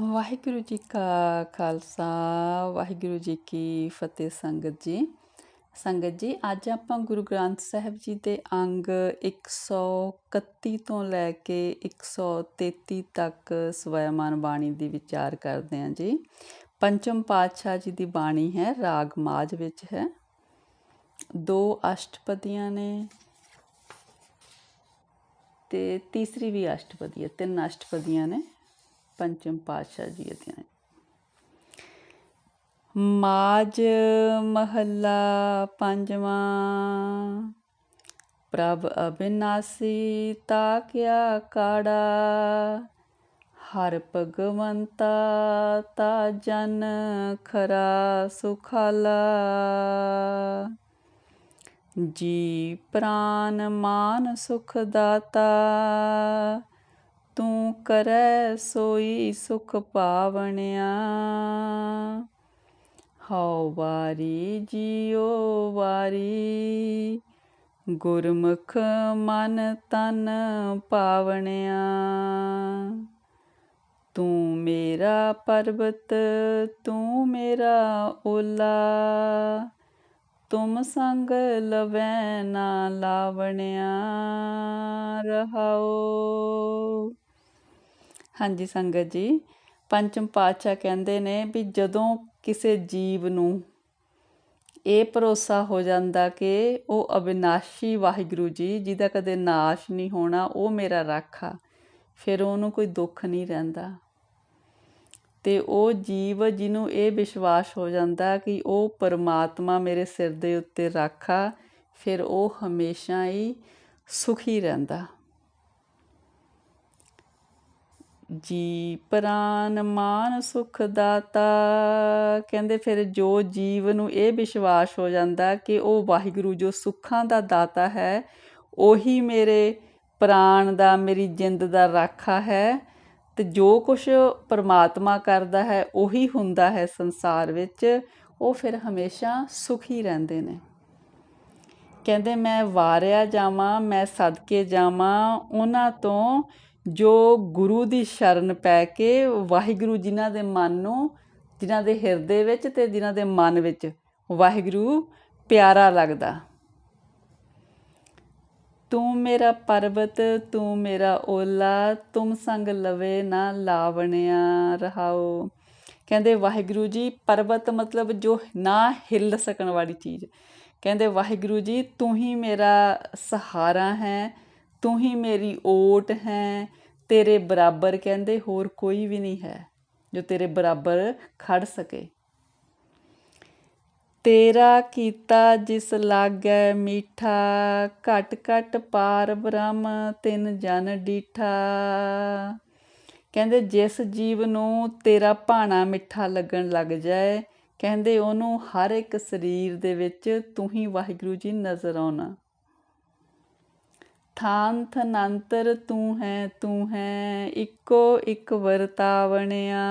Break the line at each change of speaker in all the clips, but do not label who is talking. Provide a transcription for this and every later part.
ਵਾਹਿਗੁਰੂ ਜੀ ਕਾ ਖਾਲਸਾ, ਵਾਹਿਗੁਰੂ ਜੀ ਕੀ ਫਤਿਹ ਸੰਗਤ ਜੀ। ਸੰਗਤ ਜੀ, ਅੱਜ ਆਪਾਂ ਗੁਰੂ ਗ੍ਰੰਥ ਸਾਹਿਬ ਜੀ ਦੇ ਅੰਗ 131 ਤੋਂ ਲੈ ਕੇ 133 ਤੱਕ ਸਵੈਮਾਨ ਬਾਣੀ ਦੀ ਵਿਚਾਰ ਕਰਦੇ ਹਾਂ ਜੀ। ਪੰਚਮ ਪਾਤਸ਼ਾਹ ਜੀ ਦੀ ਬਾਣੀ ਹੈ, ਰਾਗ ਮਾਜ ਵਿੱਚ ਹੈ। ਦੋ ਅਸ਼ਟਪਦੀਆਂ ਨੇ ਤੇ ਤੀਸਰੀ ਵੀ ਅਸ਼ਟਪਦੀ ਹੈ, ਤਿੰਨ ਅਸ਼ਟਪਦੀਆਂ ਨੇ। ਪੰਚਮ ਪਾਤਸ਼ਾਹ ਜੀ ਦੀਆਂ ਮਾਜ ਮਹੱਲਾ ਪੰਜਵਾਂ। ਪ੍ਰਭ ਅਬਿਨਾਸੀ ਤਾ ਕਿਆ ਕਾੜਾ। ਹਰ ਭਗਵੰਤਾ ਤਾ ਜਨ ਖਰਾ ਸੁਖਾਲਾ। ਜੀ ਪ੍ਰਾਨ ਮਾਨ ਸੁਖ ਦਾਤਾ। ਤੂੰ ਕਰੈ ਸੋਈ ਸੁਖ ਪਾਵਣਿਆ। ਹਉ ਵਾਰੀ ਜਿਉ ਵਾਰੀ, ਗੁਰਮੁਖ ਮਨ ਤਨ ਪਾਵਣਿਆ। ਤੂੰ ਮੇਰਾ ਪਰਬਤ, ਤੂੰ ਮੇਰਾ ਓਲਾ, ਤੁਮ ਸੰਗ ਲਵੈ ਨਾ ਲਾਵਣਿਆ। ਰਹਾਓ ਹਾਂਜੀ ਸੰਗਤ ਜੀ, ਪੰਚਮ ਪਾਤਸ਼ਾਹ ਕਹਿੰਦੇ ਨੇ ਵੀ ਜਦੋਂ ਕਿਸੇ ਜੀਵ ਨੂੰ ਇਹ ਭਰੋਸਾ ਹੋ ਜਾਂਦਾ ਕਿ ਉਹ ਅਬਿਨਾਸ਼ੀ ਵਾਹਿਗੁਰੂ ਜੀ, ਜਿਹਦਾ ਕਦੇ ਨਾਸ਼ ਨਹੀਂ ਹੋਣਾ, ਉਹ ਮੇਰਾ ਰਾਖਾ ਫਿਰ ਉਹਨੂੰ ਕੋਈ ਦੁੱਖ ਨਹੀਂ ਰਹਿੰਦਾ। ਤੇ ਉਹ ਜੀਵ ਜਿਹਨੂੰ ਇਹ ਵਿਸ਼ਵਾਸ ਹੋ ਜਾਂਦਾ ਕਿ ਉਹ ਪਰਮਾਤਮਾ ਮੇਰੇ ਸਿਰ ਦੇ ਉੱਤੇ ਰਾਖਾ ਫਿਰ ਉਹ ਹਮੇਸ਼ਾ ਹੀ ਸੁਖੀ ਰਹਿੰਦਾ। ਜੀ ਪ੍ਰਾਨ ਮਾਨ ਸੁਖ ਦਾਤਾ। ਕਹਿੰਦੇ ਫਿਰ ਜੋ ਜੀਵ ਨੂੰ ਇਹ ਵਿਸ਼ਵਾਸ ਹੋ ਜਾਂਦਾ ਕਿ ਉਹ ਵਾਹਿਗੁਰੂ ਜੋ ਸੁੱਖਾਂ ਦਾ ਦਾਤਾ ਹੈ, ਉਹੀ ਮੇਰੇ ਪ੍ਰਾਣ ਦਾ, ਮੇਰੀ ਜਿੰਦ ਦਾ ਰਾਖਾ ਹੈ। ਤੇ ਜੋ ਕੁਝ ਪਰਮਾਤਮਾ ਕਰਦਾ ਹੈ, ਉਹੀ ਹੁੰਦਾ ਹੈ ਸੰਸਾਰ ਵਿੱਚ। ਉਹ ਫਿਰ ਹਮੇਸ਼ਾ ਸੁਖੀ ਰਹਿੰਦੇ ਨੇ। ਕਹਿੰਦੇ ਮੈਂ ਵਾਰਿਆ ਜਾਵਾਂ, ਮੈਂ ਸਦਕੇ ਜਾਵਾਂ, ਉਹਨਾਂ ਤੋਂ ਜੋ ਗੁਰੂ ਦੀ ਸ਼ਰਨ ਪੈ ਕੇ ਵਾਹਿਗੁਰੂ ਜਿਨ੍ਹਾਂ ਦੇ ਮਨ ਨੂੰ, ਜਿਨ੍ਹਾਂ ਦੇ ਹਿਰਦੇ ਵਿੱਚ ਤੇ ਜਿਨ੍ਹਾਂ ਦੇ ਮਨ ਵਿੱਚ ਵਾਹਿਗੁਰੂ ਪਿਆਰਾ ਲੱਗਦਾ। ਤੂੰ ਮੇਰਾ ਪਰਬਤ, ਤੂੰ ਮੇਰਾ ਓਲਾ, ਤੁਮ ਸੰਗ ਲਵੇ ਨਾ ਲਾਵਣਿਆ ਰਹਾਓ। ਕਹਿੰਦੇ ਵਾਹਿਗੁਰੂ ਜੀ, ਪਰਬਤ ਮਤਲਬ ਜੋ ਨਾ ਹਿੱਲ ਸਕਣ ਵਾਲੀ ਚੀਜ਼। ਕਹਿੰਦੇ ਵਾਹਿਗੁਰੂ ਜੀ, ਤੂੰ ਹੀ ਮੇਰਾ ਸਹਾਰਾ ਹੈ ਤੂੰ ਹੀ ਮੇਰੀ ਓਟ ਹੈ, ਤੇਰੇ ਬਰਾਬਰ ਕਹਿੰਦੇ ਹੋਰ ਕੋਈ ਵੀ ਨਹੀਂ ਹੈ, ਜੋ ਤੇਰੇ ਬਰਾਬਰ ਖੜ ਸਕੇ। ਤੇਰਾ ਕੀਤਾ ਜਿਸ ਲਾਗੈ ਮੀਠਾ, ਘਟ ਘਟ ਪਾਰ ਬ੍ਰਹਮ, ਤਿੰਨ ਜਨ ਡੀਠਾ। ਕਹਿੰਦੇ ਜਿਸ ਜੀਵ ਨੂੰ ਤੇਰਾ ਭਾਣਾ ਮਿੱਠਾ ਲੱਗਣ ਲੱਗ ਜਾਏ, ਕਹਿੰਦੇ ਉਹਨੂੰ ਹਰ ਇੱਕ ਸਰੀਰ ਦੇ ਵਿੱਚ ਤੂੰ ਹੀ ਵਾਹਿਗੁਰੂ ਜੀ ਨਜ਼ਰ ਆਉਣਾ। ਥਾਂਥ ਨੰਤਰ ਤੂੰ ਹੈ ਤੂੰ ਹੈ, ਇੱਕੋ ਇੱਕ ਵਰਤਾਵਣਿਆ।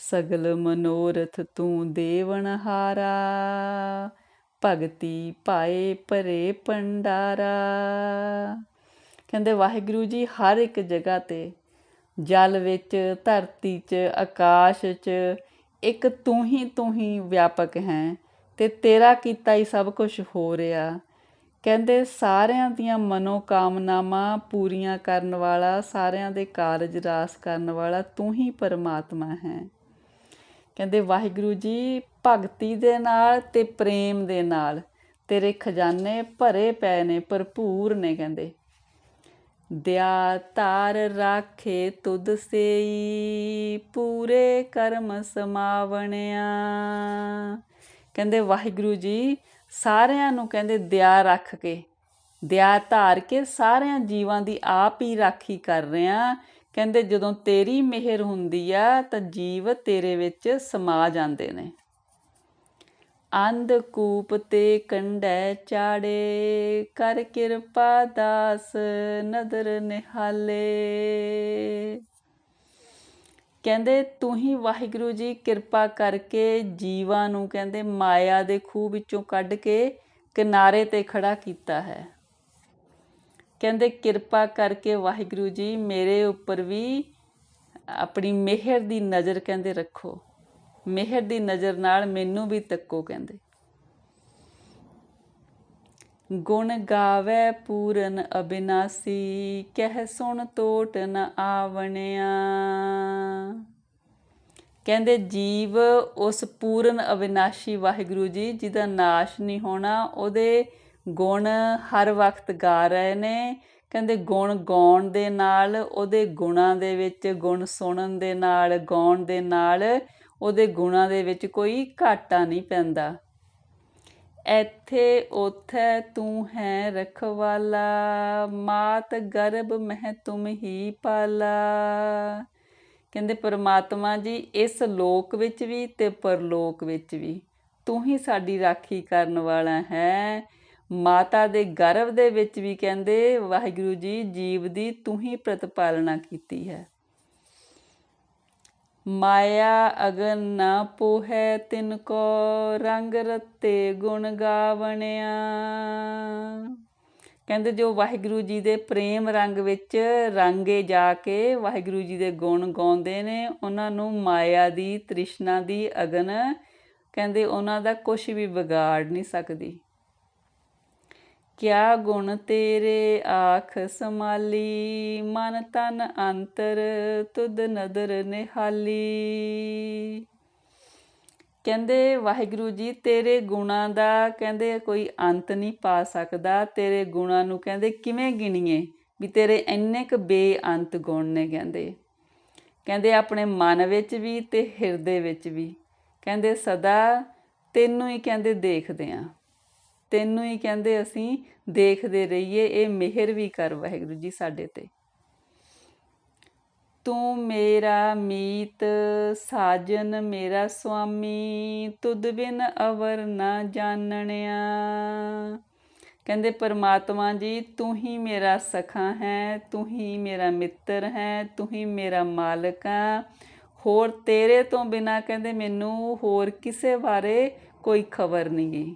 ਸਗਲ ਮਨੋਰਥ ਤੂੰ ਦੇਵਨ ਹਾਰਾ, ਭਗਤੀ ਪਾਏ ਭਰੇ ਪੰਡਾਰਾ ਕਹਿੰਦੇ ਵਾਹਿਗੁਰੂ ਜੀ, ਹਰ ਇੱਕ ਜਗ੍ਹਾ ਤੇ ਜਲ ਵਿੱਚ, ਧਰਤੀ 'ਚ, ਆਕਾਸ਼ 'ਚ ਇੱਕ ਤੂੰ ਹੀ ਤੂੰ ਹੀ ਵਿਆਪਕ ਹੈ ਤੇ ਤੇਰਾ ਕੀਤਾ ਹੀ ਸਭ ਕੁਝ ਹੋ ਰਿਹਾ। ਕਹਿੰਦੇ ਸਾਰਿਆਂ ਦੀਆਂ ਮਨੋਕਾਮਨਾਵਾਂ ਪੂਰੀਆਂ ਕਰਨ ਵਾਲਾ, ਸਾਰਿਆਂ ਦੇ ਕਾਰਜ ਰਾਸ ਕਰਨ ਵਾਲਾ ਤੂੰ ਹੀ ਪਰਮਾਤਮਾ ਹੈ। ਕਹਿੰਦੇ ਵਾਹਿਗੁਰੂ ਜੀ, ਭਗਤੀ ਦੇ ਨਾਲ ਤੇ ਪ੍ਰੇਮ ਦੇ ਨਾਲ ਤੇਰੇ ਖਜ਼ਾਨੇ ਭਰੇ ਪਏ ਨੇ, ਭਰਪੂਰ ਨੇ ਕਹਿੰਦੇ। ਦਿਆ ਤਾਰ ਰਾਖੇ ਤੁਧ ਸੇਈ, ਪੂਰੇ ਕਰਮ ਸਮਾਵਣਿਆ। ਕਹਿੰਦੇ ਵਾਹਿਗੁਰੂ ਜੀ ਸਾਰਿਆਂ ਨੂੰ ਕਹਿੰਦੇ ਦਿਆ ਰੱਖ ਕੇ, ਦਿਆ ਧਾਰ ਕੇ ਸਾਰਿਆਂ ਜੀਵਾਂ ਦੀ ਆਪ ਹੀ ਰਾਖੀ ਕਰ ਰਿਆਂ ਕਹਿੰਦੇ ਜਦੋਂ ਤੇਰੀ ਮਿਹਰ ਹੁੰਦੀ ਆ ਤਾਂ ਜੀਵ ਤੇਰੇ ਵਿੱਚ ਸਮਾ ਜਾਂਦੇ ਨੇ। ਅੰਧ ਕੂਪ ਤੇ ਕੰਡੈ ਚਾੜੇ, ਕਰ ਕਿਰਪਾ ਦਾਸ ਨਦਰ ਨਿਹਾਲੇ। ਕਹਿੰਦੇ ਤੂੰ ਹੀ ਵਾਹਿਗੁਰੂ ਜੀ ਕਿਰਪਾ ਕਰਕੇ ਜੀਵਾਂ ਨੂੰ ਕਹਿੰਦੇ ਮਾਇਆ ਦੇ ਖੂਹ ਵਿੱਚੋਂ ਕੱਢ ਕੇ ਕਿਨਾਰੇ ਤੇ ਖੜਾ ਕੀਤਾ ਹੈ। ਕਹਿੰਦੇ ਕਿਰਪਾ ਕਰਕੇ ਵਾਹਿਗੁਰੂ ਜੀ ਮੇਰੇ ਉੱਪਰ ਵੀ ਆਪਣੀ ਮਿਹਰ ਦੀ ਨਜ਼ਰ ਕਹਿੰਦੇ ਰੱਖੋ। ਮਿਹਰ ਦੀ ਨਜ਼ਰ ਨਾਲ ਮੈਨੂੰ ਵੀ ਤੱਕੋ ਕਹਿੰਦੇ। ਗੁਣ ਗਾਵੇ ਪੂਰਨ ਅਬਿਨਾਸੀ, ਕਹਿ ਸੁਣ ਟੋਟ ਨ ਆਵਣਿਆ। ਕਹਿੰਦੇ ਜੀਵ ਉਸ ਪੂਰਨ ਅਵਿਨਾਸ਼ੀ ਵਾਹਿਗੁਰੂ ਜੀ, ਜਿਹਦਾ ਨਾਸ਼ ਨਹੀਂ ਹੋਣਾ, ਉਹਦੇ ਗੁਣ ਹਰ ਵਕਤ ਗਾ ਰਹੇ ਨੇ। ਕਹਿੰਦੇ ਗੁਣ ਗਾਉਣ ਦੇ ਨਾਲ, ਉਹਦੇ ਗੁਣਾਂ ਦੇ ਵਿੱਚ ਗੁਣ ਸੁਣਨ ਦੇ ਨਾਲ, ਗਾਉਣ ਦੇ ਨਾਲ, ਉਹਦੇ ਗੁਣਾਂ ਦੇ ਵਿੱਚ ਕੋਈ ਘਾਟਾ ਨਹੀਂ ਪੈਂਦਾ। ਇੱਥੇ ਉਥੇ ਤੂੰ ਹੈ ਰਖਵਾਲਾ, ਮਾਤ ਗਰਭ ਮਹਿ ਤੁਮ ਹੀ ਪਾਲਾ। ਕਹਿੰਦੇ ਪਰਮਾਤਮਾ ਜੀ, ਇਸ ਲੋਕ ਵਿੱਚ ਵੀ ਤੇ ਪਰਲੋਕ ਵਿੱਚ ਵੀ ਤੂੰ ਹੀ ਸਾਡੀ ਰਾਖੀ ਕਰਨ ਵਾਲਾ ਹੈ। ਮਾਤਾ ਦੇ ਗਰਭ ਦੇ ਵਿੱਚ ਵੀ ਕਹਿੰਦੇ, ਵਾਹਿਗੁਰੂ ਜੀ, ਜੀਵ ਦੀ ਤੂੰ ਹੀ ਪ੍ਰਤਪਾਲਣਾ ਕੀਤੀ ਹੈ। ਮਾਇਆ ਅਗਨ ਨਾ ਪੋਹੈ ਤਿਨ ਕੋ ਰੰਗ ਰਤੇ ਗੁਣ ਗਾਵਣਿਆ। ਕਹਿੰਦੇ ਜੋ ਵਾਹਿਗੁਰੂ ਜੀ ਦੇ ਪ੍ਰੇਮ ਰੰਗ ਵਿੱਚ ਰੰਗੇ ਜਾ ਕੇ ਵਾਹਿਗੁਰੂ ਜੀ ਦੇ ਗੁਣ ਗਾਉਂਦੇ ਨੇ, ਉਹਨਾਂ ਨੂੰ ਮਾਇਆ ਦੀ, ਤ੍ਰਿਸ਼ਨਾ ਦੀ ਅਗਨ, ਕਹਿੰਦੇ ਉਹਨਾਂ ਦਾ ਕੁਝ ਵੀ ਵਿਗਾੜ ਨਹੀਂ ਸਕਦੀ। ਕਿਆ ਗੁਣ ਤੇਰੇ ਆਖ ਸਮਾਲੀ ਮਨ ਤਨ ਅੰਤਰ, ਤੁਧ ਨਦਰ ਨਿਹਾਲੀ। ਕਹਿੰਦੇ, ਵਾਹਿਗੁਰੂ ਜੀ, ਤੇਰੇ ਗੁਣਾਂ ਦਾ ਕਹਿੰਦੇ ਕੋਈ ਅੰਤ ਨਹੀਂ ਪਾ ਸਕਦਾ। ਤੇਰੇ ਗੁਣਾਂ ਨੂੰ ਕਹਿੰਦੇ ਕਿਵੇਂ ਗਿਣੀਏ? ਵੀ ਤੇਰੇ ਇੰਨੇ ਕ ਬੇਅੰਤ ਗੁਣ ਨੇ ਕਹਿੰਦੇ। ਕਹਿੰਦੇ ਆਪਣੇ ਮਨ ਵਿੱਚ ਵੀ ਤੇ ਹਿਰਦੇ ਵਿੱਚ ਵੀ। ਕਹਿੰਦੇ, ਸਦਾ ਤੈਨੂੰ ਹੀ ਕਹਿੰਦੇ ਦੇਖਦੇ ਆਂ। ਤੈਨੂੰ ਹੀ ਕਹਿੰਦੇ ਅਸੀਂ ਦੇਖਦੇ ਰਹੀਏ, ਇਹ ਮਿਹਰ ਵੀ ਕਰ ਵਾਹਿਗੁਰੂ ਜੀ ਸਾਡੇ ਤੇ। ਤੂੰ ਮੇਰਾ ਮੀਤ ਸਾਜਨ, ਮੇਰਾ ਸੁਆਮੀ, ਤੁਧ ਬਿਨ ਅਵਰ ਨਾ ਜਾਣਣਿਆ। ਕਹਿੰਦੇ, ਪਰਮਾਤਮਾ ਜੀ, ਤੂੰ ਹੀ ਮੇਰਾ ਸਖਾ ਹੈ, ਤੂੰ ਹੀ ਮੇਰਾ ਮਿੱਤਰ ਹੈ, ਤੂੰ ਹੀ ਮੇਰਾ ਮਾਲਕ ਹੈ ਹੋਰ ਤੇਰੇ ਤੋਂ ਬਿਨਾ ਕਹਿੰਦੇ, ਮੈਨੂੰ ਹੋਰ ਕਿਸੇ ਬਾਰੇ ਕੋਈ ਖਬਰ ਨਹੀਂ।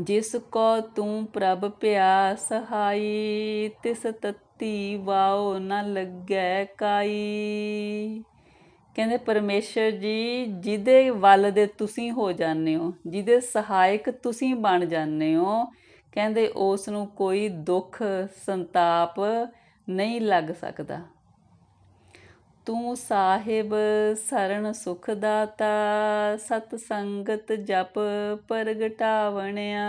ਜਿਸ ਕੋ ਤੂੰ ਪ੍ਰਭ ਪਿਆ ਸਹਾਈ ਤਿਸ ਤਤੀ ਵਾਓ ਨ ਲੱਗੈ ਕਾਈ। ਕਹਿੰਦੇ ਪਰਮੇਸ਼ਰ ਜੀ, ਜਿਹਦੇ ਵੱਲ ਦੇ ਤੁਸੀਂ ਹੋ ਜਾਂਦੇ ਹੋ, ਜਿਹਦੇ ਸਹਾਇਕ ਤੁਸੀਂ ਬਣ ਜਾਂਦੇ ਹੋ, ਕਹਿੰਦੇ ਉਸ ਨੂੰ ਕੋਈ ਦੁੱਖ ਸੰਤਾਪ ਨਹੀਂ ਲੱਗ ਸਕਦਾ। ਤੂੰ ਸਾਹਿਬ ਸਰਣ ਸੁਖ ਦਾਤਾ ਸਤ ਸੰਗਤ ਜਪ ਪ੍ਰਗਟਾਵਣਿਆ।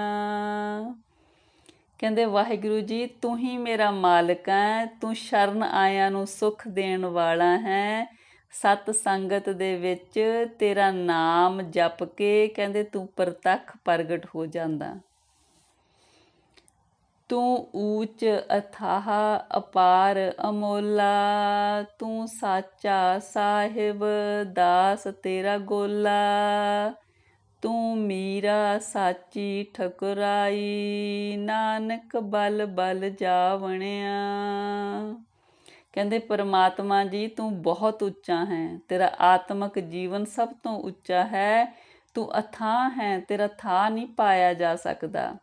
ਕਹਿੰਦੇ, ਵਾਹਿਗੁਰੂ ਜੀ, ਤੂੰ ਹੀ ਮੇਰਾ ਮਾਲਕ ਹੈ ਤੂੰ ਸ਼ਰਨ ਆਇਆਂ ਨੂੰ ਸੁਖ ਦੇਣ ਵਾਲਾ ਹੈ। ਸਤ ਸੰਗਤ ਦੇ ਵਿੱਚ ਤੇਰਾ ਨਾਮ ਜਪ ਕੇ, ਕਹਿੰਦੇ, ਤੂੰ ਪ੍ਰਤੱਖ ਪ੍ਰਗਟ ਹੋ ਜਾਂਦਾ। ਤੂੰ ਊਚ ਅਥਾਹ ਅਪਾਰ ਅਮੋਲਾ, ਤੂੰ ਸਾਚਾ ਸਾਹਿਬ ਦਾਸ ਤੇਰਾ ਗੋਲਾ, ਤੂੰ ਮੀਰਾ ਸਾਚੀ ਠਕਰਾਈ, ਨਾਨਕ ਬਲ ਬਲ ਜਾਵਣਿਆ। ਕਹਿੰਦੇ, ਪਰਮਾਤਮਾ ਜੀ, ਤੂੰ ਬਹੁਤ ਉੱਚਾ ਹੈ, ਤੇਰਾ ਆਤਮਿਕ ਜੀਵਨ ਸਭ ਤੋਂ ਉੱਚਾ ਹੈ, ਤੂੰ ਅਥਾਹ ਹੈ, ਤੇਰਾ ਥਾ ਨਹੀਂ ਪਾਇਆ ਜਾ ਸਕਦਾ।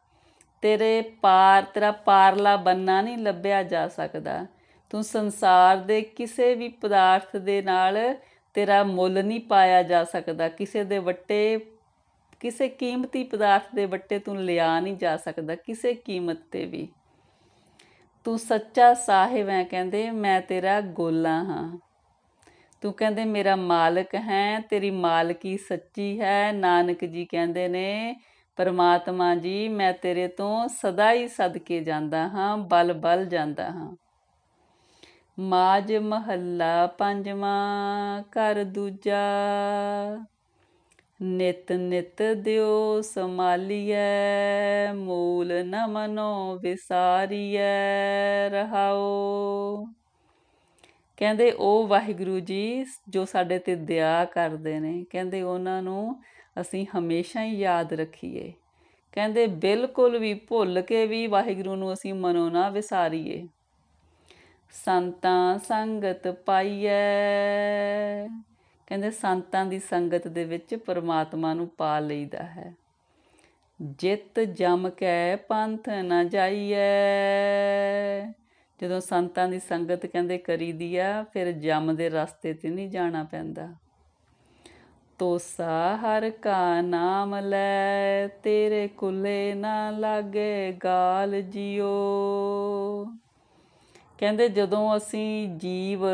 ਤੇਰੇ ਪਾਰ, ਤੇਰਾ ਪਾਰਲਾ ਬੰਨਾ ਨਹੀਂ ਲੱਭਿਆ ਜਾ ਸਕਦਾ। ਤੂੰ ਸੰਸਾਰ ਦੇ ਕਿਸੇ ਵੀ ਪਦਾਰਥ ਦੇ ਨਾਲ ਤੇਰਾ ਮੁੱਲ ਨਹੀਂ ਪਾਇਆ ਜਾ ਸਕਦਾ। ਕਿਸੇ ਦੇ ਵੱਟੇ, ਕਿਸੇ ਕੀਮਤੀ ਪਦਾਰਥ ਦੇ ਵੱਟੇ ਤੂੰ ਲਿਆ ਨਹੀਂ ਜਾ ਸਕਦਾ, ਕਿਸੇ ਕੀਮਤ ਤੇ ਵੀ। ਤੂੰ ਸੱਚਾ ਸਾਹਿਬ ਹੈ, ਕਹਿੰਦੇ, ਮੈਂ ਤੇਰਾ ਗੋਲਾ ਹਾਂ। ਤੂੰ ਕਹਿੰਦੇ, ਮੇਰਾ ਮਾਲਕ ਹੈ, ਤੇਰੀ ਮਾਲਕੀ ਸੱਚੀ ਹੈ। ਨਾਨਕ ਜੀ ਕਹਿੰਦੇ ਨੇ ਪਰਮਾਤਮਾ ਜੀ, ਮੈਂ ਤੇਰੇ ਤੋਂ ਸਦਾ ਹੀ ਸਦਕੇ ਜਾਂਦਾ ਹਾਂ, ਬਲ ਬਲ ਜਾਂਦਾ ਹਾਂ। ਮਾਜ ਮਹੱਲਾ ਪੰਜਵਾਂ ਕਰ ਦੂਜਾ। ਨਿਤ ਨਿਤ ਦਿਓ ਸਮਾਲੀਐ ਮੂਲ ਨ ਮਨੋ ਵਿਸਾਰੀਐ, ਰਹਾਓ। ਕਹਿੰਦੇ ਉਹ ਵਾਹਿਗੁਰੂ ਜੀ, ਜੋ ਸਾਡੇ ਤੇ ਦਇਆ ਕਰਦੇ ਨੇ। ਕਹਿੰਦੇ, ਉਹਨਾਂ ਨੂੰ ਅਸੀਂ ਹਮੇਸ਼ਾ ਹੀ ਯਾਦ ਰੱਖੀਏ। ਕਹਿੰਦੇ, ਬਿਲਕੁਲ ਵੀ ਭੁੱਲ ਕੇ ਵੀ ਵਾਹਿਗੁਰੂ ਨੂੰ ਅਸੀਂ ਮਨੋ ਨਾ ਵਿਸਾਰੀਏ। ਸੰਤਾਂ ਸੰਗਤ ਪਾਈਐ। ਕਹਿੰਦੇ, ਸੰਤਾਂ ਦੀ ਸੰਗਤ ਦੇ ਵਿੱਚ ਪਰਮਾਤਮਾ ਨੂੰ ਪਾ ਲਈਦਾ ਹੈ। ਜਿਤ ਜਮ ਕੈ ਪੰਥ ਨਾ ਜਾਈਐ। ਜਦੋਂ ਸੰਤਾਂ ਦੀ ਸੰਗਤ ਕਹਿੰਦੇ ਕਰੀਦੀ ਆ, ਫਿਰ ਜਮ ਦੇ ਰਸਤੇ ਤੇ ਨਹੀਂ ਜਾਣਾ ਪੈਂਦਾ। ਤੋਸਾ ਹਰ ਕਾ ਨਾਮ ਲੈ, ਤੇਰੇ ਕੁਲੇ ਨਾ ਲਾਗੇ ਗਾਲ ਜਿਓ। ਕਹਿੰਦੇ ਜਦੋਂ ਅਸੀਂ ਜੀਵ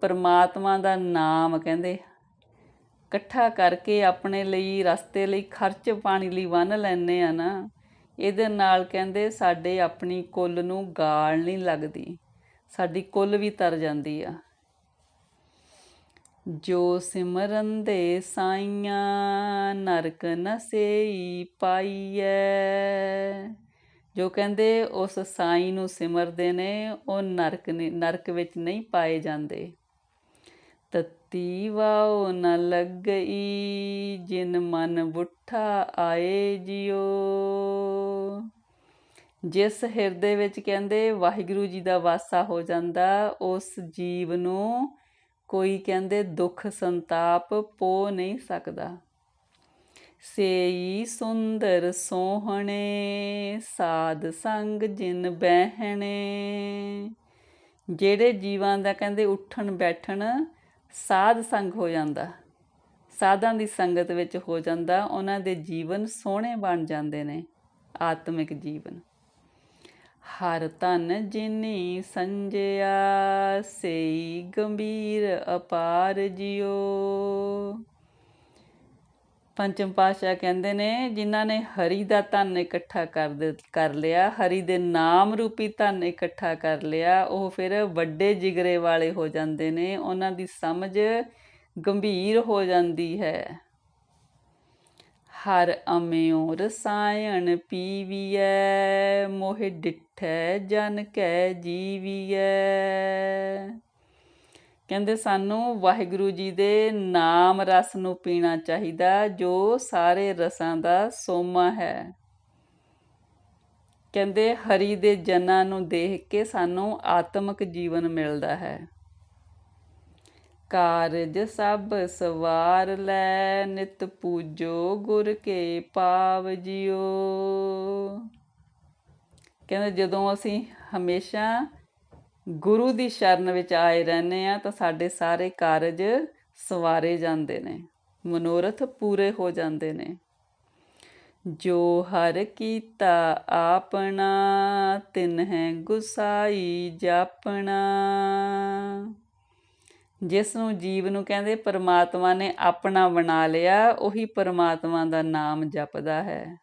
ਪਰਮਾਤਮਾ ਦਾ ਨਾਮ ਕਹਿੰਦੇ, ਇਕੱਠਾ ਕਰਕੇ ਆਪਣੇ ਲਈ ਰਸਤੇ ਲਈ ਖਰਚ ਪਾਣੀ ਲਈ ਵੰਨ ਲੈਨੇ ਆ ਨਾ, ਇਹਦੇ ਨਾਲ ਕਹਿੰਦੇ ਸਾਡੇ ਆਪਣੀ ਕੁੱਲ ਨੂੰ ਗਾਲ ਨਹੀਂ ਲੱਗਦੀ, ਸਾਡੀ ਕੁੱਲ ਵੀ ਤਰ ਜਾਂਦੀ ਆ। ਜੋ ਸਿਮਰਨ ਦੇ ਸਾਈਆਂ, ਨਰਕ ਨਸੇਈ ਪਾਈਐ। ਜੋ ਕਹਿੰਦੇ, ਉਸ ਸਾਈ ਨੂੰ ਸਿਮਰਦੇ ਨੇ, ਉਹ ਨਰਕ ਨਰਕ ਵਿੱਚ ਨਹੀਂ ਪਾਏ ਜਾਂਦੇ। ਤਤੀ ਵਾਉ ਨ ਲੱਗਈ, ਜਿਨ ਮਨ ਬੁੱਠਾ ਆਏ ਜਿਓ ਜਿਸ ਹਿਰਦੇ ਵਿੱਚ ਕਹਿੰਦੇ, ਵਾਹਿਗੁਰੂ ਜੀ ਦਾ ਵਾਸਾ ਹੋ ਜਾਂਦਾ, ਉਸ ਜੀਵ ਨੂੰ ਕੋਈ ਕਹਿੰਦੇ ਦੁੱਖ ਸੰਤਾਪ ਪੋ ਨਹੀਂ ਸਕਦਾ। ਸੇਈ ਸੁੰਦਰ ਸੋਹਣੇ, ਸਾਧ ਸੰਗ ਜਿਨ ਬਹਿਣੇ। ਜਿਹੜੇ ਜੀਵਾਂ ਦਾ ਕਹਿੰਦੇ ਉੱਠਣ ਬੈਠਣ, ਸਾਧ ਸੰਗ ਹੋ ਜਾਂਦਾ। ਸਾਧਾਂ ਦੀ ਸੰਗਤ ਵਿੱਚ ਹੋ ਜਾਂਦਾ, ਉਹਨਾਂ ਦੇ ਜੀਵਨ ਸੋਹਣੇ ਬਣ ਜਾਂਦੇ ਨੇ, ਆਤਮਿਕ ਜੀਵਨ। ਹਰ ਤਨ ਜਿਨੀ ਸੰਜਿਆ, ਸਈ ਗੰਭੀਰ ਅਪਾਰ ਜਿਓ ਪੰਚਮ ਪਾਸ਼ਾ ਕਹਿੰਦੇ ਨੇ, ਜਿਨ੍ਹਾਂ ਨੇ ਹਰੀ ਦਾ ਧਨ ਇਕੱਠਾ ਕਰ ਕਰ ਲਿਆ, ਹਰੀ ਦੇ ਨਾਮ ਰੂਪੀ ਧਨ ਇਕੱਠਾ ਕਰ ਲਿਆ, ਉਹ ਫਿਰ ਵੱਡੇ ਜਿਗਰੇ ਵਾਲੇ ਹੋ ਜਾਂਦੇ ਨੇ, ਉਹਨਾਂ ਦੀ ਸਮਝ ਗੰਭੀਰ ਹੋ ਜਾਂਦੀ ਹੈ। ਹਰ ਅਮਿਓ ਰਸਾਇਣ ਪੀਵੀਐ, ਮੋਹਿ ਡਿਠੈ ਜਨ ਕੈ ਜੀਵੀਐ। ਕਹਿੰਦੇ ਸਾਨੂੰ ਵਾਹਿਗੁਰੂ ਜੀ ਦੇ ਨਾਮ ਰਸ ਨੂੰ ਪੀਣਾ ਚਾਹੀਦਾ, ਜੋ ਸਾਰੇ ਰਸਾਂ ਦਾ ਸੋਮਾ ਹੈ। ਕਹਿੰਦੇ ਹਰੀ ਦੇ ਜਨਾਂ ਨੂੰ ਦੇਖ ਕੇ ਸਾਨੂੰ ਆਤਮਿਕ ਜੀਵਨ ਮਿਲਦਾ ਹੈ। ਕਾਰਜ ਸਭ ਸਵਾਰ ਲੈ, ਨਿਤ ਪੂਜੋ ਗੁਰ ਕੇ ਪਾਵ ਜਿਓ ਕਹਿੰਦੇ ਜਦੋਂ ਅਸੀਂ ਹਮੇਸ਼ਾ ਗੁਰੂ ਦੀ ਸ਼ਰਨ ਵਿੱਚ ਆਏ ਰਹਿੰਦੇ ਆ ਤਾਂ ਸਾਡੇ ਸਾਰੇ ਕਾਰਜ ਸਵਾਰੇ ਜਾਂਦੇ ਨੇ, ਮਨੋਰਥ ਪੂਰੇ ਹੋ ਜਾਂਦੇ ਨੇ। ਜੋ ਹਰ ਕੀਤਾ ਆਪਣਾ, ਤਿਨ ਹੈ ਗੁਸਾਈ ਜਾਪਣਾ। ਜਿਸ ਨੂੰ ਜੀਵ ਨੂੰ ਕਹਿੰਦੇ ਪਰਮਾਤਮਾ ਨੇ ਆਪਣਾ ਬਣਾ ਲਿਆ, ਉਹੀ ਪਰਮਾਤਮਾ ਦਾ ਨਾਮ ਜਪਦਾ ਹੈ।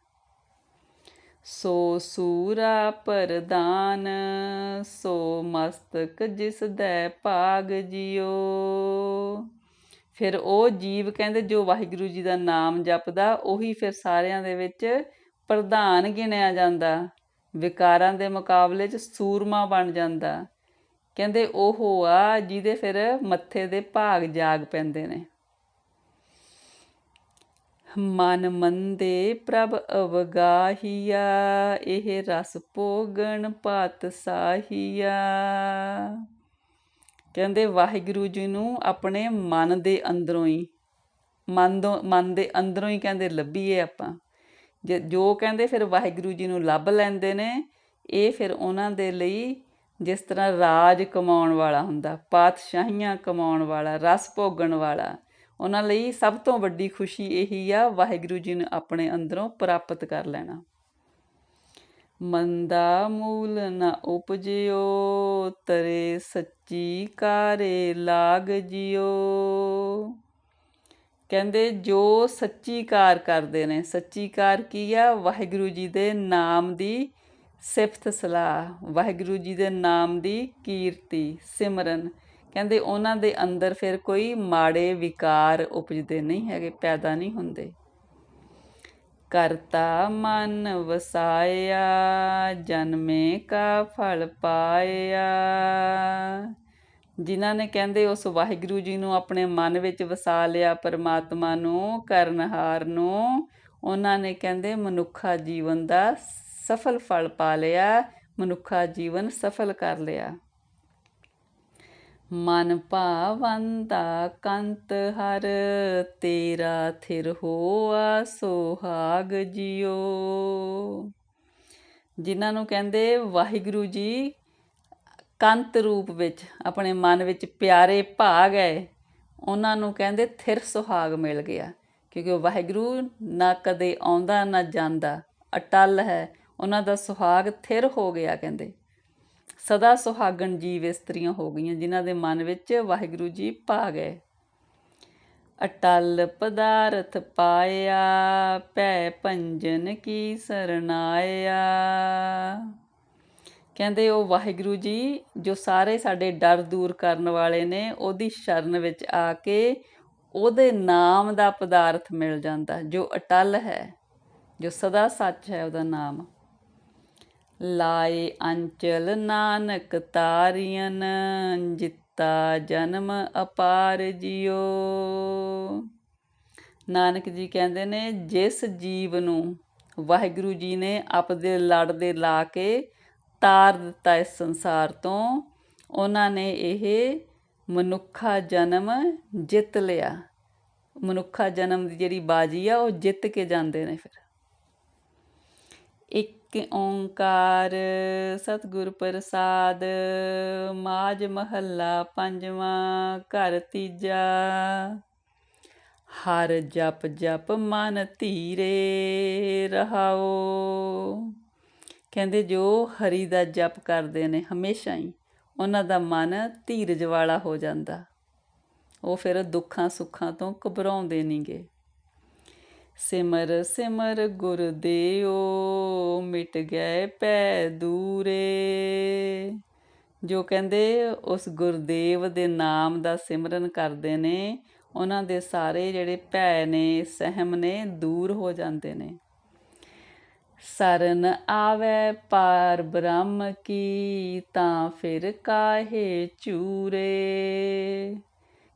ਸੋ ਸੂਰਾ ਪਰਦਾਨ ਸੋ ਮਸਤਕ ਜਿਸ ਦੈ ਭਾਗ ਜਿਓ ਫਿਰ ਉਹ ਜੀਵ ਕਹਿੰਦੇ ਜੋ ਵਾਹਿਗੁਰੂ ਜੀ ਦਾ ਨਾਮ ਜਪਦਾ, ਉਹੀ ਫਿਰ ਸਾਰਿਆਂ ਦੇ ਵਿੱਚ ਪ੍ਰਧਾਨ ਗਿਣਿਆ ਜਾਂਦਾ। ਵਿਕਾਰਾਂ ਦੇ ਮੁਕਾਬਲੇ 'ਚ ਸੂਰਮਾ ਬਣ ਜਾਂਦਾ। ਕਹਿੰਦੇ ਉਹ ਆ ਜਿਹਦੇ ਫਿਰ ਮੱਥੇ ਦੇ ਭਾਗ ਜਾਗ ਪੈਂਦੇ ਨੇ। ਮਨ ਮੰਦੇ ਪ੍ਰਭ ਅਵਗਾਹੀਆ, ਇਹ ਰਸ ਭੋਗਣ ਪਤ ਸਾਹੀਆ। ਕਹਿੰਦੇ ਵਾਹਿਗੁਰੂ ਜੀ ਨੂੰ ਆਪਣੇ ਮਨ ਦੇ ਅੰਦਰੋਂ ਹੀ, ਮਨ ਤੋਂ ਮਨ ਦੇ ਅੰਦਰੋਂ ਹੀ ਕਹਿੰਦੇ ਲੱਭੀਏ ਆਪਾਂ। ਜੋ ਕਹਿੰਦੇ ਫਿਰ ਵਾਹਿਗੁਰੂ ਜੀ ਨੂੰ ਲੱਭ ਲੈਂਦੇ ਨੇ, ਇਹ ਫਿਰ ਉਹਨਾਂ ਦੇ ਲਈ ਜਿਸ ਤਰ੍ਹਾਂ ਰਾਜ ਕਮਾਉਣ ਵਾਲਾ ਹੁੰਦਾ, ਪਾਤਸ਼ਾਹੀਆਂ ਕਮਾਉਣ ਵਾਲਾ, ਰਸ ਭੋਗਣ ਵਾਲਾ, ਉਹਨਾਂ ਲਈ ਸਭ ਤੋਂ ਵੱਡੀ ਖੁਸ਼ੀ ਇਹੀ ਆ, ਵਾਹਿਗੁਰੂ ਜੀ ਨੂੰ ਆਪਣੇ ਅੰਦਰੋਂ ਪ੍ਰਾਪਤ ਕਰ ਲੈਣਾ। ਮੰਦਾ ਮੂਲ ਨ ਉਪਜਿਓ, ਤਰੇ ਸੱਚੀ ਕਾਰੇ ਲਾਗ ਜਿਓ। ਕਹਿੰਦੇ, ਜੋ ਸੱਚੀ ਕਾਰ ਕਰਦੇ ਨੇ, ਸੱਚੀ ਕਾਰ ਕੀ ਆ? ਵਾਹਿਗੁਰੂ ਜੀ ਦੇ ਨਾਮ ਦੀ ਸਿਫਤ ਸਲਾਹ, ਵਾਹਿਗੁਰੂ ਜੀ ਦੇ ਨਾਮ ਦੀ ਕੀਰਤੀ, ਸਿਮਰਨ। ਕਹਿੰਦੇ ਉਹਨਾਂ ਦੇ ਅੰਦਰ ਫਿਰ ਕੋਈ ਮਾੜੇ ਵਿਕਾਰ ਉਪਜਦੇ ਨਹੀਂ ਹੈਗੇ, ਪੈਦਾ ਨਹੀਂ ਹੁੰਦੇ। ਕਰਤਾ ਮਨ ਵਸਾਇਆ, ਜਨਮੇ ਕਾ ਫਲ ਪਾਇਆ। ਜਿਨ੍ਹਾਂ ਨੇ ਕਹਿੰਦੇ ਉਸ ਵਾਹਿਗੁਰੂ ਜੀ ਨੂੰ ਆਪਣੇ ਮਨ ਵਿੱਚ ਵਸਾ ਲਿਆ, ਪਰਮਾਤਮਾ ਨੂੰ, ਕਰਨਹਾਰ ਨੂੰ, ਉਹਨਾਂ ਨੇ ਕਹਿੰਦੇ ਮਨੁੱਖਾ ਜੀਵਨ ਦਾ ਸਫਲ ਫਲ ਪਾ ਲਿਆ, ਮਨੁੱਖਾ ਜੀਵਨ ਸਫਲ ਕਰ ਲਿਆ। ਮਨ ਭਾਵੰਤਾ ਕੰਤ ਹਰ, ਤੇਰਾ ਥਿਰ ਹੋਆ ਸੁਹਾਗ ਜਿਓ ਜਿਨ੍ਹਾਂ ਨੂੰ ਕਹਿੰਦੇ ਵਾਹਿਗੁਰੂ ਜੀ, ਕੰਤ ਰੂਪ ਵਿੱਚ ਆਪਣੇ ਮਨ ਵਿੱਚ ਪਿਆਰੇ ਭਾਗ ਗਏ ਉਹਨਾਂ ਨੂੰ ਕਹਿੰਦੇ ਥਿਰ ਸੁਹਾਗ ਮਿਲ ਗਿਆ। ਕਿਉਂਕਿ ਵਾਹਿਗੁਰੂ ਨਾ ਕਦੇ ਆਉਂਦਾ, ਨਾ ਜਾਂਦਾ, ਅਟਲ ਹੈ ਉਹਨਾਂ ਦਾ ਸੁਹਾਗ ਥਿਰ ਹੋ ਗਿਆ, ਕਹਿੰਦੇ। ਸਦਾ ਸੁਹਾਗਣ ਜੀਵ ਇਸਤਰੀਆਂ ਹੋ ਗਈਆਂ, ਜਿਨ੍ਹਾਂ ਦੇ ਮਨ ਵਿੱਚ ਵਾਹਿਗੁਰੂ ਜੀ ਪਾ ਗਏ। ਅਟਲ ਪਦਾਰਥ ਪਾਇਆ, ਭੈ ਭੰਜਨ ਕੀ ਸਰਨਾਇਆ। ਕਹਿੰਦੇ, ਉਹ ਵਾਹਿਗੁਰੂ ਜੀ, ਜੋ ਸਾਰੇ ਸਾਡੇ ਡਰ ਦੂਰ ਕਰਨ ਵਾਲੇ ਨੇ, ਉਹਦੀ ਸ਼ਰਨ ਵਿੱਚ ਆ ਕੇ ਉਹਦੇ ਨਾਮ ਦਾ ਪਦਾਰਥ ਮਿਲ ਜਾਂਦਾ, ਜੋ ਅਟਲ ਹੈ, ਜੋ ਸਦਾ ਸੱਚ ਹੈ ਉਹਦਾ ਨਾਮ। ਲਾਏ ਅੰਚਲ ਨਾਨਕ ਤਾਰੀਨ ਜਿੱਤਾ ਜਨਮ ਅਪਾਰ ਜਿਉ। ਨਾਨਕ ਜੀ ਕਹਿੰਦੇ ਨੇ, ਜਿਸ ਜੀਵ ਨੂੰ ਵਾਹਿਗੁਰੂ ਜੀ ਨੇ ਆਪਦੇ ਲੜ ਦੇ ਲਾ ਕੇ ਤਾਰ ਦਿੱਤਾ ਇਸ ਸੰਸਾਰ ਤੋਂ, ਉਹਨਾਂ ਨੇ ਇਹ ਮਨੁੱਖਾ ਜਨਮ ਜਿੱਤ ਲਿਆ। ਮਨੁੱਖਾ ਜਨਮ ਦੀ ਜਿਹੜੀ ਬਾਜੀ ਆ, ਉਹ ਜਿੱਤ ਕੇ ਜਾਂਦੇ ਨੇ ਫਿਰ। ਇੱਕ ਓੰਕਾਰ ਸਤਿਗੁਰ ਪ੍ਰਸਾਦ ਮਾਜ ਮਹੱਲਾ ਪੰਜਵਾਂ, ਘਰ ਤੀਜਾ। ਹਰ ਜਪ ਜਪ ਮਨ ਧੀਰੇ ਰਹਾਓ। ਕਹਿੰਦੇ ਜੋ ਹਰੀ ਦਾ ਜਪ ਕਰਦੇ ਨੇ, ਹਮੇਸ਼ਾ ਹੀ ਉਹਨਾਂ ਦਾ ਮਨ ਧੀਰਜ ਵਾਲਾ ਹੋ ਜਾਂਦਾ। ਉਹ ਫਿਰ ਦੁੱਖਾਂ ਸੁੱਖਾਂ ਤੋਂ ਘਬਰਾਉਂਦੇ ਨਹੀਂਗੇ ਸਿਮਰ ਸਿਮਰ ਗੁਰਦੇਵ ਮਿਟ ਗਏ ਪੈ ਦੂਰੇ। ਜੋ ਕਹਿੰਦੇ ਉਸ ਗੁਰਦੇਵ ਦੇ ਨਾਮ ਦਾ ਸਿਮਰਨ ਕਰਦੇ ਨੇ, ਉਹਨਾਂ ਦੇ ਸਾਰੇ ਜਿਹੜੇ ਭੈ ਨੇ, ਸਹਿਮ ਨੇ, ਦੂਰ ਹੋ ਜਾਂਦੇ ਨੇ। ਸਰਨ ਆਵੇ ਪਾਰ ਬ੍ਰਹਮ ਕੀ, ਤਾਂ ਫਿਰ ਕਾਹੇ ਚੂਰੇ।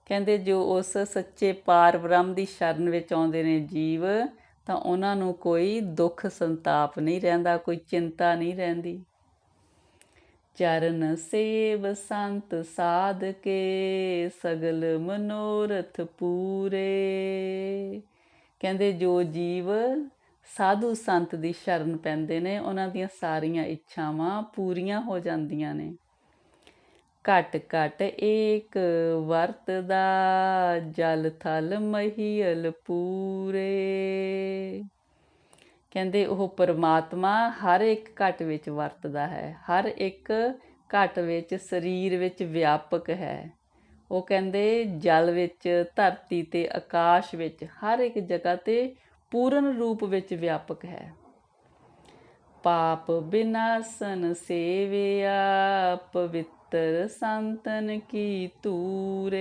ਕਹਿੰਦੇ ਜੋ ਉਸ ਸੱਚੇ ਪਾਰ ਬ੍ਰਹਮ ਦੀ ਸ਼ਰਨ ਵਿੱਚ ਆਉਂਦੇ ਨੇ ਜੀਵ, ਤਾਂ ਉਹਨਾਂ ਨੂੰ ਕੋਈ ਦੁੱਖ ਸੰਤਾਪ ਨਹੀਂ ਰਹਿੰਦਾ, ਕੋਈ ਚਿੰਤਾ ਨਹੀਂ ਰਹਿੰਦੀ। ਚਰਨ ਸੇਵ ਸੰਤ ਸਾਧ ਕੇ, ਸਗਲ ਮਨੋਰਥ ਪੂਰੇ। ਕਹਿੰਦੇ ਜੋ ਜੀਵ ਸਾਧੂ ਸੰਤ ਦੀ ਸ਼ਰਨ ਪੈਂਦੇ ਨੇ, ਉਹਨਾਂ ਦੀਆਂ ਸਾਰੀਆਂ ਇੱਛਾਵਾਂ ਪੂਰੀਆਂ ਹੋ ਜਾਂਦੀਆਂ ਨੇ। ਘਟ ਘਟ ਏਕ ਵਰਤਦਾ ਜਲ ਥਲ ਮਹੀਲ ਪੂਰੇ। ਕਹਿੰਦੇ ਉਹ ਪਰਮਾਤਮਾ ਹਰ ਇੱਕ ਘਟ ਵਿੱਚ ਵਰਤਦਾ ਹੈ, ਹਰ ਇੱਕ ਘਟ ਵਿੱਚ ਸਰੀਰ ਵਿੱਚ ਵਿਆਪਕ ਹੈ। ਉਹ ਕਹਿੰਦੇ ਜਲ ਵਿੱਚ, ਧਰਤੀ ਤੇ ਆਕਾਸ਼ ਵਿੱਚ, ਹਰ ਇੱਕ ਜਗ੍ਹਾ ਤੇ ਪੂਰਨ ਰੂਪ ਵਿੱਚ ਵਿਆਪਕ ਹੈ। ਪਾਪ ਬਿਨਾਸਨ ਸੇਵਿਆ ਪਵਿੱਤਰ ਸੰਤਨ ਕੀ ਤੂਰੇ?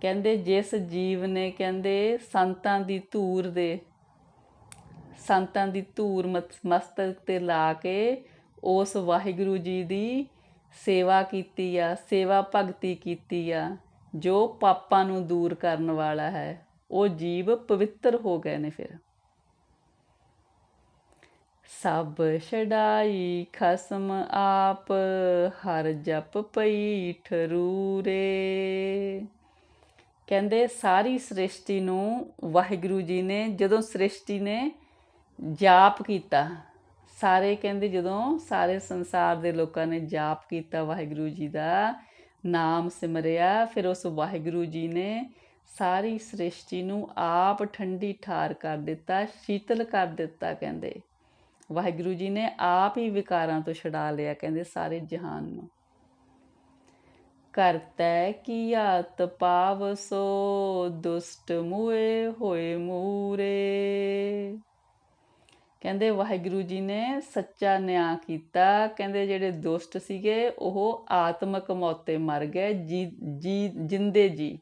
ਕਹਿੰਦੇ ਜਿਸ ਜੀਵ ਨੇ ਕਹਿੰਦੇ ਸੰਤਾਂ ਦੀ ਧੂਰ ਦੇ, ਸੰਤਾਂ ਦੀ ਧੂਰ ਮਸਤਕ ਤੇ ਲਾ ਕੇ ਉਸ ਵਾਹਿਗੁਰੂ ਜੀ ਦੀ ਸੇਵਾ ਕੀਤੀ ਆ, ਸੇਵਾ ਭਗਤੀ ਕੀਤੀ ਆ, ਜੋ ਪਾਪਾਂ ਨੂੰ ਦੂਰ ਕਰਨ ਵਾਲਾ ਹੈ। ਉਹ ਜੀਵ ਪਵਿੱਤਰ ਹੋ ਗਏ ਨੇ ਫਿਰ। ਸਭ ਛਡਾਈ ਖਸਮ ਆਪ, ਹਰ ਜਪ ਪਈ ਠਰੂਰੇ। ਕਹਿੰਦੇ ਸਾਰੀ ਸ੍ਰਿਸ਼ਟੀ ਨੂੰ ਵਾਹਿਗੁਰੂ ਜੀ ਨੇ ਜਦੋਂ ਸ੍ਰਿਸ਼ਟੀ ਨੇ ਜਾਪ ਕੀਤਾ, ਸਾਰੇ ਕਹਿੰਦੇ ਜਦੋਂ ਸਾਰੇ ਸੰਸਾਰ ਦੇ ਲੋਕਾਂ ਨੇ ਜਾਪ ਕੀਤਾ, ਵਾਹਿਗੁਰੂ ਜੀ ਦਾ ਨਾਮ ਸਿਮਰਿਆ, ਫਿਰ ਉਸ ਵਾਹਿਗੁਰੂ ਜੀ ਨੇ ਸਾਰੀ ਸ੍ਰਿਸ਼ਟੀ ਨੂੰ ਆਪ ਠੰਡੀ ਠਾਰ ਕਰ ਦਿੱਤਾ, ਸ਼ੀਤਲ ਕਰ ਦਿੱਤਾ ਕਹਿੰਦੇ। ਵਾਹਿਗੁਰੂ ਜੀ ਨੇ ਆਪ ਹੀ ਵਿਕਾਰਾਂ ਤੋਂ ਛਡਾ ਲਿਆ, ਕਹਿੰਦੇ ਸਾਰੇ ਜਹਾਨ ਨੂੰ। ਕਰਤੈ ਕੀਆ ਤਪਾਵਸੋ ਦੁਸ਼ਟ ਮੂਏ ਹੋਏ ਮੂਰੇ। ਕਹਿੰਦੇ ਵਾਹਿਗੁਰੂ ਜੀ ਨੇ ਸੱਚਾ ਨਿਆਂ ਕੀਤਾ, ਕਹਿੰਦੇ ਜਿਹੜੇ ਦੁਸ਼ਟ ਸੀਗੇ, ਉਹ ਆਤਮਕ ਮੌਤੇ ਮਰ ਗਏ। ਜੀ ਜਿੰਦੇ ਜੀ,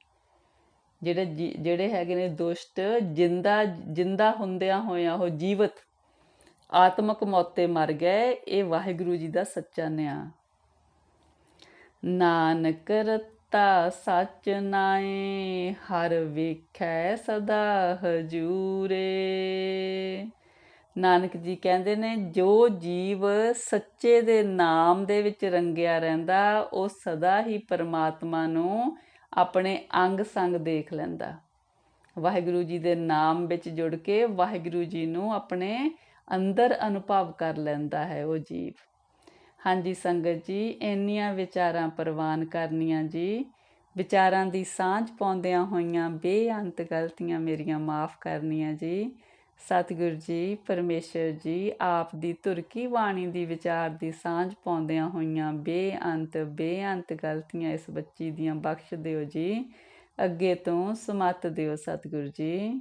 ਜਿਹੜੇ ਜਿਹੜੇ ਹੈਗੇ ਨੇ ਦੁਸ਼ਟ, ਜਿੰਦਾ ਜਿੰਦਾ ਹੁੰਦਿਆਂ ਹੋਇਆਂ ਉਹ ਜੀਵਤ ਆਤਮਕ ਮੌਤੇ ਮਰ ਗਏ, ਇਹ ਵਾਹਿਗੁਰੂ ਜੀ ਦਾ ਸੱਚਾ ਨਿਆਂ। ਨਾਨਕ ਰਤਾ ਸੱਚ ਨਾਏ, ਹਰ ਵੇਖੈ ਸਦਾ ਹਜੂਰੇ। ਨਾਨਕ ਜੀ ਕਹਿੰਦੇ ਨੇ, ਜੋ ਜੀਵ ਸੱਚੇ ਦੇ ਨਾਮ ਦੇ ਵਿੱਚ ਰੰਗਿਆ ਰਹਿੰਦਾ, ਉਹ ਸਦਾ ਹੀ ਪਰਮਾਤਮਾ ਨੂੰ ਆਪਣੇ ਅੰਗ ਸੰਗ ਦੇਖ ਲੈਂਦਾ। ਵਾਹਿਗੁਰੂ ਜੀ ਦੇ ਨਾਮ ਵਿੱਚ ਜੁੜ ਕੇ ਵਾਹਿਗੁਰੂ ਜੀ ਨੂੰ ਆਪਣੇ ਅੰਦਰ ਅਨੁਭਵ ਕਰ ਲੈਂਦਾ ਹੈ ਉਹ ਜੀਵ। ਹਾਂਜੀ ਸੰਗਤ ਜੀ, ਇੰਨੀਆਂ ਵਿਚਾਰਾਂ ਪ੍ਰਵਾਨ ਕਰਨੀਆਂ ਜੀ। ਵਿਚਾਰਾਂ ਦੀ ਸਾਂਝ ਪਾਉਂਦਿਆਂ ਹੋਈਆਂ ਬੇਅੰਤ ਗਲਤੀਆਂ ਮੇਰੀਆਂ ਮਾਫ ਕਰਨੀਆਂ ਜੀ। ਸਤਿਗੁਰ ਜੀ, ਪਰਮੇਸ਼ਰ ਜੀ, ਆਪ ਦੀ ਤੁਰਕੀ ਬਾਣੀ ਦੀ ਵਿਚਾਰ ਦੀ ਸਾਂਝ ਪਾਉਂਦਿਆਂ ਹੋਈਆਂ ਬੇਅੰਤ ਬੇਅੰਤ ਗਲਤੀਆਂ ਇਸ ਬੱਚੀ ਦੀਆਂ ਬਖਸ਼ ਦਿਓ ਜੀ। ਅੱਗੇ ਤੋਂ ਸਮਤ ਦਿਓ ਸਤਿਗੁਰ ਜੀ।